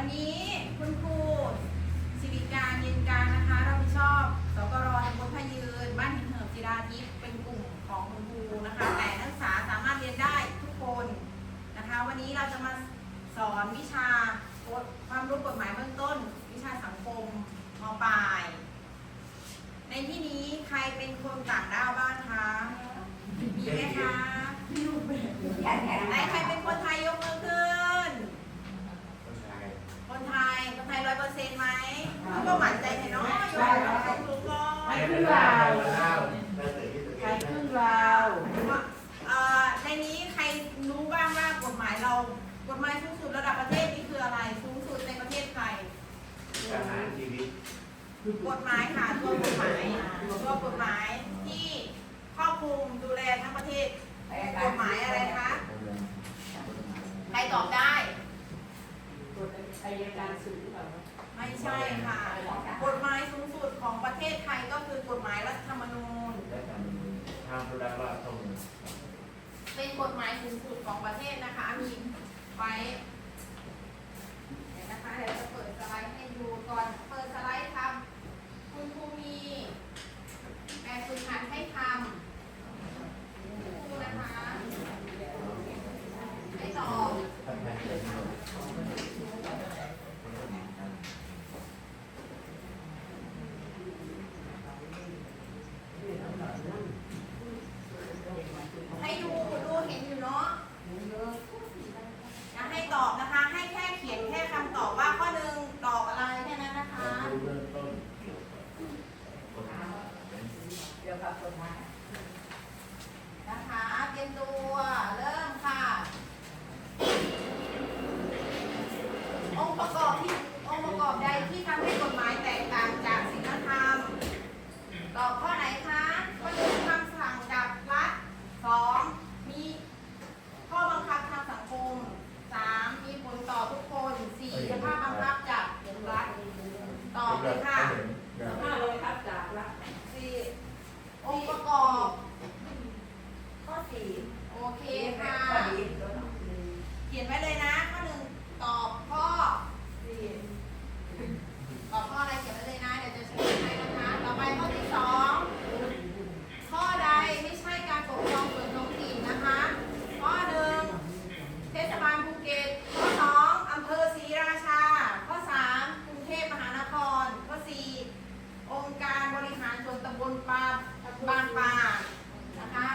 วันนี้คุณครูสิริการเย็นการนะคะรับผิดชอบสกรตำบลพะยืน บ้านหินเหิบจิราทิพย์เป็นกลุ่มของคุณครูนะคะ แต่นักศึกษาสามารถเรียนได้ทุกคนนะคะ วันนี้เราจะมาสอนวิชาความรู้กฎหมายเบื้องต้น วิชาสังคมมปลาย ในที่นี้ใครเป็นคนต่างด้าวบ้างคะมีไหมคะไหนใครเป็นคนไทยยกมือขึ้น คนไทย คนไทยร้อยเปอร์เซ็นต์ไหม เขาก็หมั่นใจเห็นเนาะยกมือขึ้นถูกต้องใครครึ่งลาวใครครึ่งลาวเอ่อในนี้ใครรู้บ้างว่ากฎหมายเรา กฎหมายสูงสุดระดับประเทศนี่คืออะไร สูงสุดในประเทศไทยการหารชีวิตกฎหมายค่ะตัวกฎหมายตัวกฎหมายที่ครอบคลุมดูแลทั้งประเทศกฎหมายอะไรคะใครตอบได้อายการสูงหรือเปล่า ไม่ใช่ค่ะ กฎหมายสูงสุดของประเทศไทยก็คือกฎหมายรัฐธรรมนูญ และทำทำธุระว่าต้องเป็นกฎหมายสูงสุดของประเทศนะคะ มีไว้เดี๋ยวนะคะเดี๋ยวจะเปิดสไลด์ให้ดูก่อน เปิดสไลด์ทำคุณครูมีแบบฝึกหัดให้ทำคุณครูนะคะให้ตอบ ทำงานเสร็จหมด ให้ดูดูเห็นอยู่เนาะจะให้ตอบนะคะ ให้แค่เขียนแค่คำตอบว่าข้อหนึ่งตอบอะไรแค่นั้นนะคะ ดูเบื้องต้นเกี่ยวกับกฎหมาย เกี่ยวกับกฎหมาย นะคะเตรียมตัวเริ่มค่ะ องค์ประกอบที่องค์ประกอบใดที่ทำให้กฎหมายแตกต่างจากศีลธรรม ตอบข้อไหนคะข้อหนึ่งคำสั่งจากรัฐสองมีข้อบังคับทางสังคมสามมีผลต่อทุกคนสี่สภาพบังคับจากรัฐตอบเลยค่ะ ห้าร้อยครับจากละ สี่องค์ประกอบ ข้อสี่ โอเคค่ะ ข้อดี เขียนไว้เลยนะ ข้อหนึ่งตอบข้อ สี่ ตอบข้ออะไรเขียนไว้เลยนะ เดี๋ยวจะเฉลยให้นะคะ ต่อไปข้อที่สองข้อใดไม่ใช่การปกครองส่วนท้องถิ่นนะคะ ข้อหนึ่งเทศบาลภูเก็ต ข้อสองอำเภอศรีราชา ข้อสามกรุงเทพมหานคร ข้อสี่องค์ การบริหารส่วนตำบลปาบางปานะคะ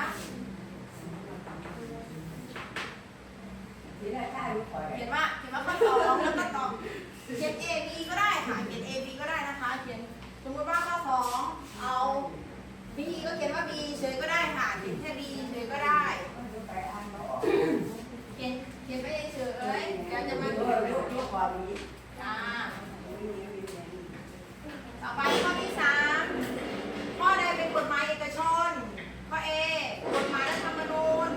ที่ได้ค่ารู้ก่อนเขียนว่าเขียนว่าข้อสองแล้วก็ตอบเขียน A B ก็ได้ค่ะเขียน A B ก็ได้นะคะ เขียนสมมติว่าข้อสองเอา B ก็เขียนว่า B เฉยก็ได้ค่ะเขียนแค่ B เฉยก็ได้ไปอ่านมาออกเขียนเขียนไปเฉยๆเดี๋ยวจะมารู้รู้รู้ความนี้จ้าต่อไปข้อที่สามข้อใดเป็นกฎหมายเอกชน ข้อ A กฎหมายรัฐธรรมนูญ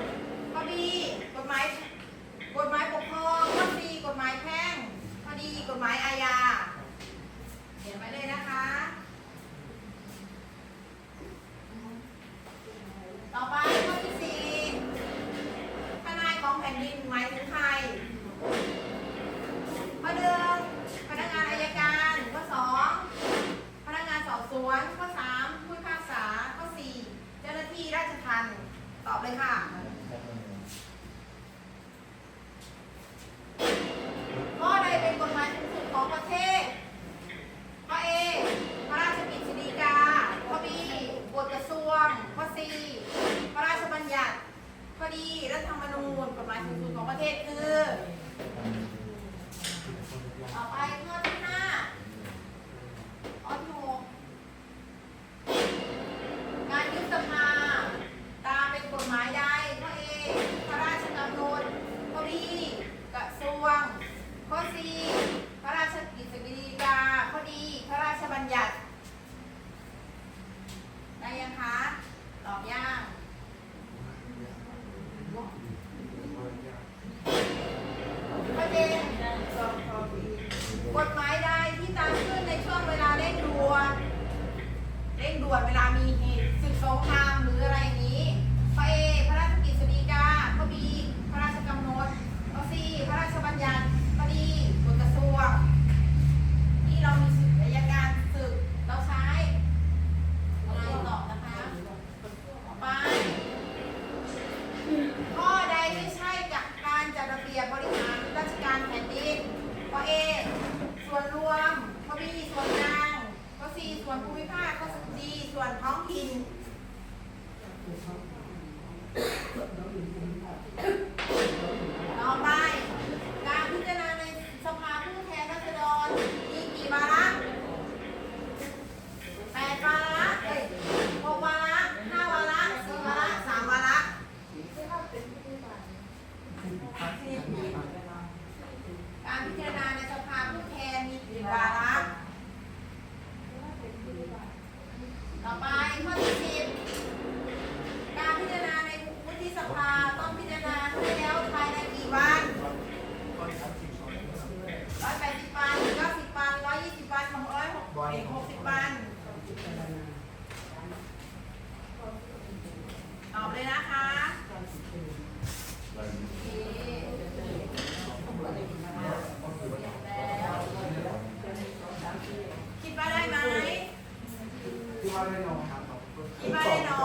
ข้อ B กฎหมาย กฎหมายปกครอง ข้อ C กฎหมายแพ่ง ข้อ D ก ฎหมายอาญาเขียนไว้เลยนะคะ ต่อไปข้อที่สี่ทนายของแผ่นดินหมายถึงใครข้อหนึ่งพนักงานอายการข้อสองพนักงานสอบสวนข้อสามผู้พิพากษาข้อสี่เจ้าหน้าที่ราชทัณฑ์ตอบเลยค่ะ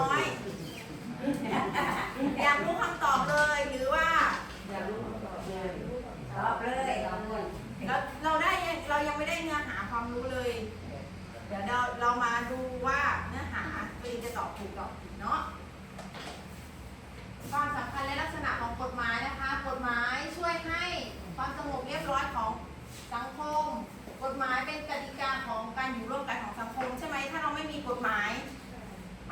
น้อย อยากรู้คำตอบเลยหรือว่า ตอบเลยเอาเงินเราเราได้ยังเรายังไม่ได้เนื้อหาความรู้เลย เดี๋ยวเราเรามาดูว่าเนื้อหาตัวเองจะตอบถูกตอบผิดเนาะความสำคัญและลักษณะของกฎหมายนะคะ กฎหมายช่วยให้ความสงบเรียบร้อยของสังคม กฎหมายเป็นกติกาของการอยู่ร่วมกันของสังคม ใช่ไหมถ้าเราไม่มีกฎหมาย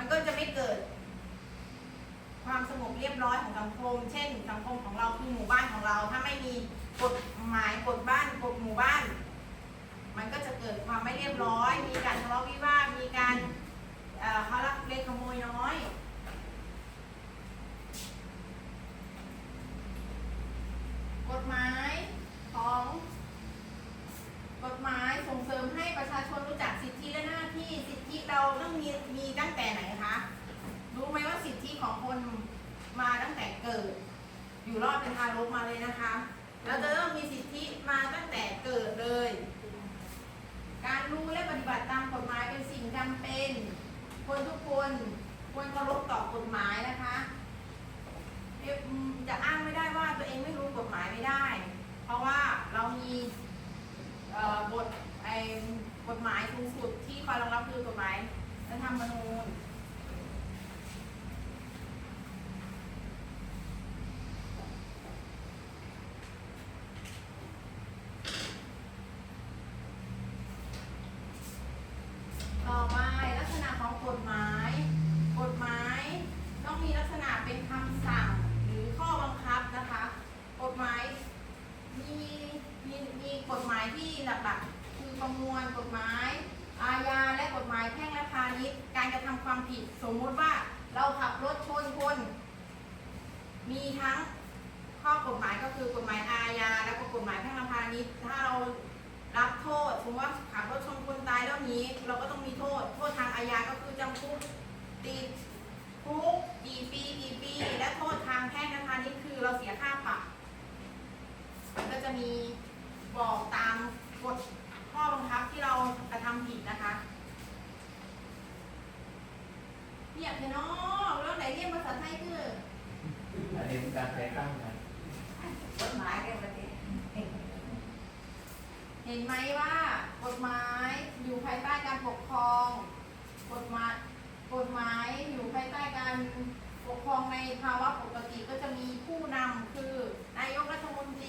มันก็จะไม่เกิด ความสงบเรียบร้อยของสังคม เช่น สังคมของเราคือหมู่บ้านของเรา ถ้าไม่มีกฎหมายกฎบ้านกฎหมู่บ้าน มันก็จะเกิดความไม่เรียบร้อย มีการทะเลาะวิวาทมีการเอ่อเขารักเล็กขโมยน้อย กฎหมายของ กฎหมายส่งเสริมให้ประชาชนรู้จักสิทธิและหน้าที่ สิทธิเราต้องมีมีตั้งแต่ไหนคะ รู้ไหมว่าสิทธิของคนมาตั้งแต่เกิด อยู่รอดเป็นทารกมาเลยนะคะ เราจะเริ่มมีสิทธิมาตั้งแต่เกิดเลย การรู้และปฏิบัติตามกฎหมายเป็นสิ่งจำเป็น คนทุกคนควรเคารพต่อกฎหมายนะคะเอ๊ะอืมจะอ้างไม่ได้ว่าตัวเองไม่รู้กฎหมายไม่ได้ เพราะว่าเรามีเอ่อบทไอ้ กฎหมายสูงสุดที่คอยรองรับคือกฎหมายรัฐธรรมนูญ ต่อไปลักษณะของกฎหมาย กฎหมายต้องมีลักษณะเป็นคำสั่งหรือข้อบังคับนะคะ กฎหมายมีมีมีกฎหมายที่หลักๆ คือประมวลกฎหมายอาญาและกฎหมายแพ่งและพาณิชย์การกระทำความผิด สมมุติว่าเราขับรถชนคน มีทั้งข้อกฎหมายก็คือกฎหมายอาญาและก็กฎหมายแพ่งและพาณิชย์ถ้าเรา รับโทษสมมติว่าขับรถชนคนตายแล้วหนี้เราก็ต้องมีโทษ โทษทางอาญาก็คือจำคุกติดคุกกี่ปีกี่ปี และโทษทางแพ่งและพาณิชย์คือเราเสียค่าปรับมันก็จะมีบอกตามกฎข้อบังคับที่เรากระทำผิดนะคะเนี่ยเธอเนาะแล้วไหนเรียนภาษาไทยคืออันนี้เป็นการแต่งตั้งนะกฎหมายในประเทศ เห็นไหมว่ากฎหมายอยู่ภายใต้การปกครอง กฎหมายกฎหมายอยู่ภายใต้การปกครองในภาวะปกติก็จะมีผู้นำคือนายกรัฐมนตรี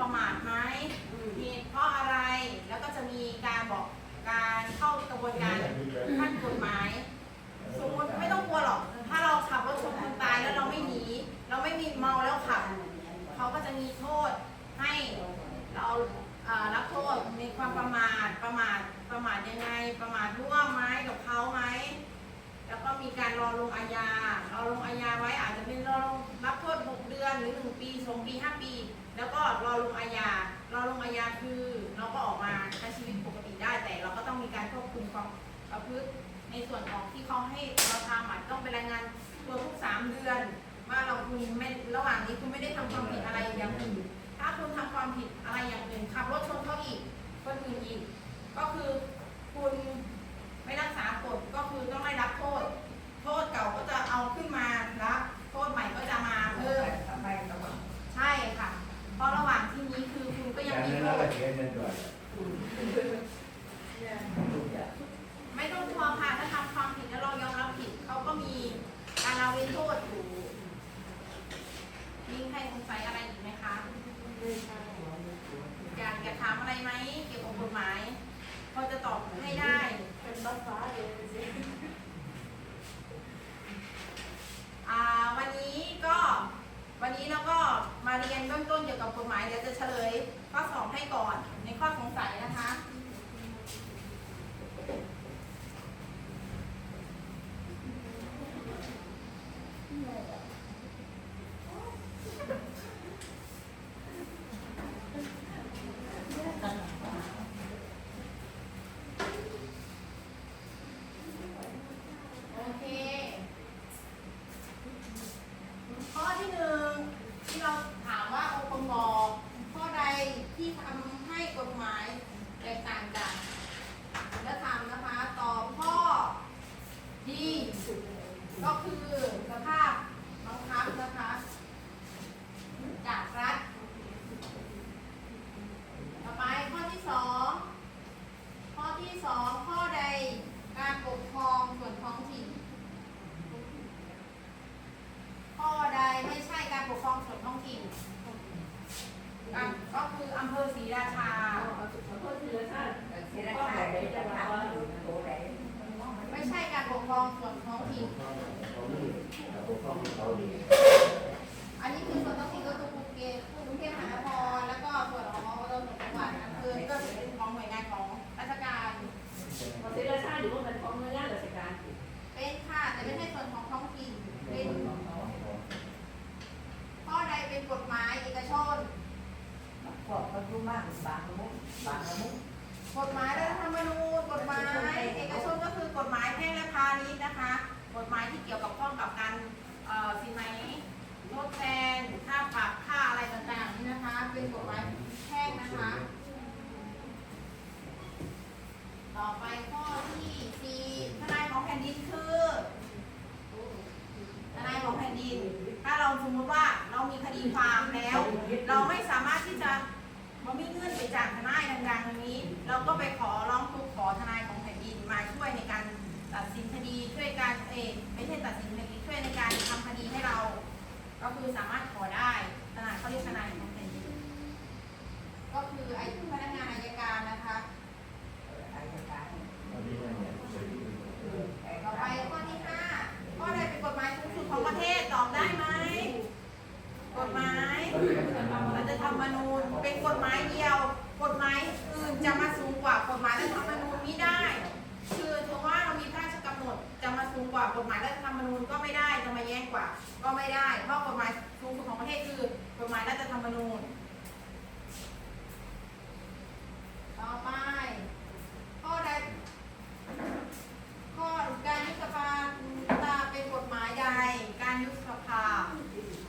ประมาทไหมเหตุเพราะอะไร แล้วก็จะมีการบอกการเข้ากระบวนการขั้นกฎหมาย สมมติไม่ต้องกลัวหรอก ถ้าเราขับรถชนคนตายแล้วเราไม่หนี เราไม่มีเมาแล้วขับ เขาก็จะมีโทษให้เราเอ่อรับโทษในความประมาทประมาทประมาทยังไง ประมาทร่วมไหมกับเขาไหม แล้วก็มีการรอลงอาญารอลงอาญาไว้อาจจะเป็นรอลงรับโทษ 6 เดือนหรือ 1 ปี 2 ปี 5 ปี แล้วก็รอลงอาญารอลงอาญาคือเราก็ออกมาใช้ชีวิตปกติได้ แต่เราก็ต้องมีการควบคุมความประพฤติในส่วนของที่เขาให้เราทำอาจต้องเป็นรายงานตัวทุก 3 เดือน ว่าเราคุณไม่ระหว่างนี้คุณไม่ได้ทำความผิดอะไรอย่างอื่นถ้าคุณทำความผิดอะไรอย่างอื่นขับรถชนเขาอีกคนอื่นอีกก็คือคุณ ไม่รักษากฎก็คือต้องได้รับโทษ โทษเก่าก็จะเอาขึ้น กฎหมายรัฐธรรมนูญกฎหมายเอกชนก็คือกฎหมายแพ่งและพาณิชย์นะคะ กฎหมายที่เกี่ยวกับข้องกับการเอ่อสินไหมทดแทนค่าปรับค่าอะไรต่างๆนี่นะคะ เป็นกฎหมายแพ่งนะคะ ต่อไปข้อที่สี่ทนายของแผ่นดินคือทนายของแผ่นดิน ถ้าเราสมมติว่าเรามีคดีความแล้ว เราไม่สามารถที่จะ ราไมีเงื่อนไปจากทนายดังๆตรงนี้ เราก็ไปขอร้องทุกขอทนายของแผ่นดินมาช่วยในการตัดสินคดีช่วยการเองไม่ใช่ตัดสินคดีช่วยในการทำคดีให้เรา ก็คือสามารถขอได้ทนายเขาเรียกทนายของแผ่นดิน ก็คือไอ้พนักงานอายการนะคะ อายการ เขาดีนะเนี่ย ต่อไปข้อที่ห้าข้อใดเป็นกฎหมายสูงสุดของประเทศตอบได้ไหมกฎหมายรัฐธรรมนูญเป็นกฎหมายเดียว กฎหมายอื่นจะมาสูงกว่ากฎหมายรัฐธรรมนูญไม่ได้ คือถือว่าเรามีพระราชกำหนดจะมาสูงกว่ากฎหมายรัฐธรรมนูญก็ไม่ได้จะมาแย่งกว่า ก็ไม่ได้ เพราะกฎหมายสูงสุดของประเทศคือกฎหมายรัฐธรรมนูญ ต่อไป ข้อใด ข้อการยุบสภาตาเป็นกฎหมายใด การยุบสภา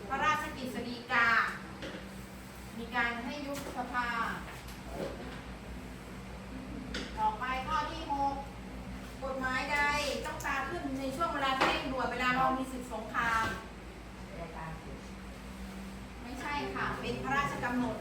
พระราชกฤษฎีกา มีการให้ ค่ะ ต่อไปข้อที่หกกฎหมายใดต้องตาขึ้นในช่วงเวลาเร่งด่วนเวลาเรามีศึกสงคราม ไม่ใช่ค่ะ เป็นพระราชกำหนด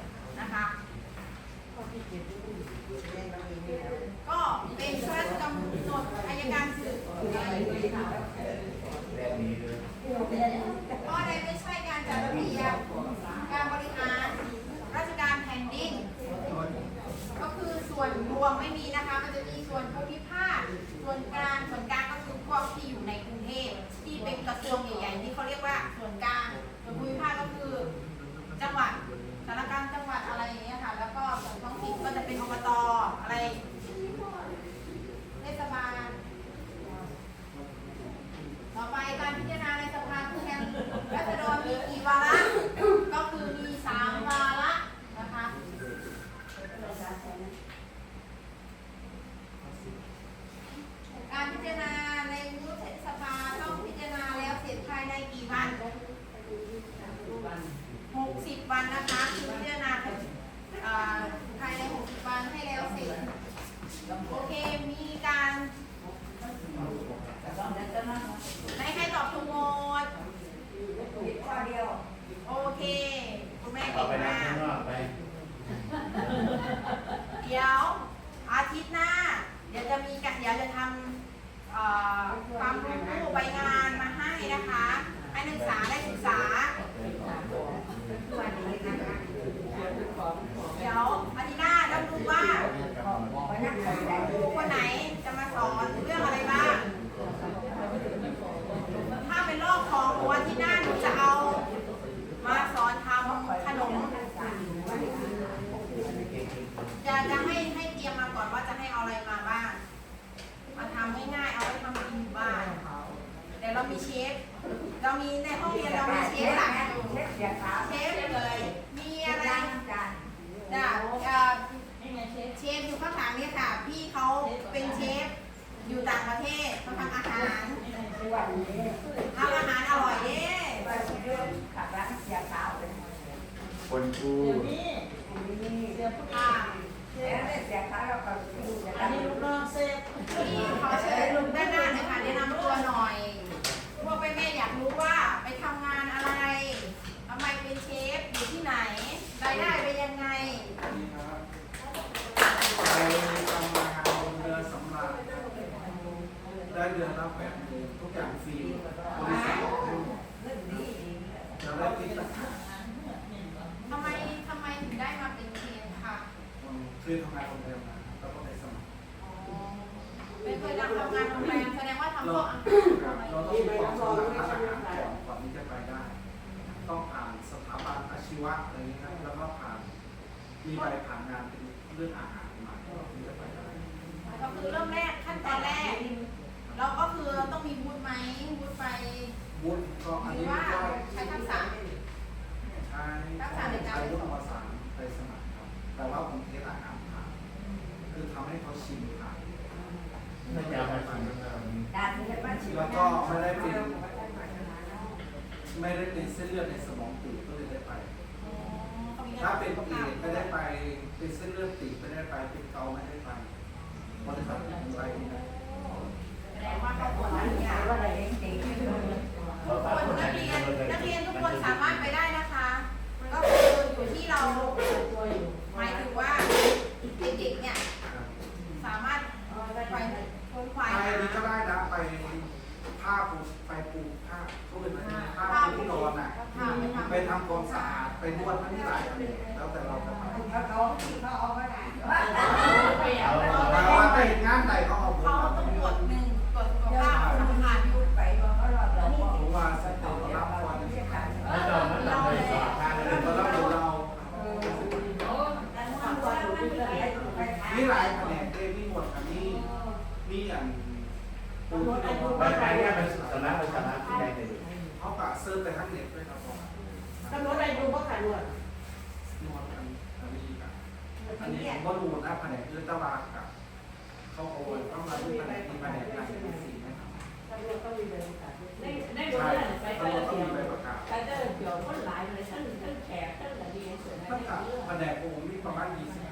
มีเชฟ เรามีในห้องเรียนเรามีเชฟหลักอยู่เล็กเสียขาเชฟเลย มีอะไรล้างจานจ้ะเอ่อเชฟอยู่ข้างหลังเนี่ยค่ะ พี่เขาเป็นเชฟ อยู่ต่างประเทศเขาทำอาหารวันนี้ทำอาหารอร่อยเด้วันนี้เรื่องขับล้างเสียขาเป็นคนกูนี่ค่ะแล้วเสียขาเราก็ดูจะอันนี้ลูกน้องเซฟพี่ขอเชิญลุงด้านหน้าหน่อยค่ะแนะนำตัวหน่อย พวกแม่ๆอยากรู้ว่าไปทำงานอะไรทำไมเป็นเชฟอยู่ที่ไหนรายได้เป็นยังไงไปทำงานบนเรือสำราญได้เดือนละแปดหมื่นทุกอย่างฟรีบริษัทให้จะได้ติดต่อทำไมทำไมถึงได้มาเป็นเชฟคะคือทำงานโรงแรมมาแล้วก็ไปสมัครอ๋อเป็นเคยทำงานโรงแรมแสดงว่าทำพเราวกอาหาร เราต้องมีความชำนาญด้านอาหารก่อนก่อนที่จะไปได้ ต้องผ่านสถาบันอาชีวะอะไรนี้นะแล้วก็ผ่านมีใบผ่านงานเป็นเรื่องอาหารมาก่อนที่จะไปได้ก็คือเริ่มแรกขั้นตอนแรก เราก็คือต้องมีวุฒิไหมวุฒิไปวุฒิก็อันหรือนี้ว่าก็ใช้ทักษะใช้ใช้วุฒิภาษาไปสมัครครับแต่ว่าผมเทสอาหารผ่านคือทำให้เขาชิมผ่านไม่จะเอามาทำข้าน แล้วก็ไม่ได้เป็นไม่ได้เป็นเส้นเลือดในสมองตีบก็เลยได้ไปอ๋อเขามีถ้าเป็นเอดส์ไม่ได้ไป เป็นเส้นเลือดตีบไม่ได้ไป เป็นเกาไม่ได้ไปบริษัทเป็นไปที่ไหนแสดงว่าเขาตรวจหลายอย่างว่าอะไรเองตีเขาทุกฝากคนคนไหนนักเป็เรียนนคนเลยนักเรียนทุกคนสามารถไปได้นะคะก็คืออยู่ที่เราตัวอยู่หมายถึงว่าเด็กๆเนี่ยสามารถไป ค้นคว้าไปหานี่ก็ได้นะไปผ้าปูไปปูผ้าเขาเป็นผ้าปูที่นอนอะทำไปทำไปทำความสะอาดไปนวดมันที่หลายอันแล้วแต่เราจะไปเขาเขาเขาเอาก็ได้เอาแต่ว่าไปงานใดเขาเอาหมด เขาต้องตรวจหนึ่งตรวจสุขภาพสำคัญ ไปว่าเขาเราเรา ผมว่าสเต็ปรับควัน ไม่ต้องไม่ต้องไปสอบทางเลย เราต้องดูเรา มีหลายแผนกเด้มีหมดอันนี้มีอย่างปูที่นอน ไปไปเนี่ยเป็นสำนักเป็นสำนักที่ใดเลย เขากะเซิร์ฟไปทั้งเน็ตด้วยครับผม ตำรวจอะไรดูก็ขาดรวด นอนอันอันนี้กะอันนี้ผมก็ดู นะแผนกอื่นตะวากกับเขาโอนต้องมาดูแผนกที่แผนกไหนเป็นสีนะครับตำรวจต้องมีใบประกาศในในโรงใช่เรียนไปตำก็รวจต้องเดียวมีใบประกาศไปเจอเกี่ยวคนหลายเลยทั้งทั้งแขกทั้งอะไรดีส่วนนั้ตั้นงแต่แผนกผมมีประมาณ25คน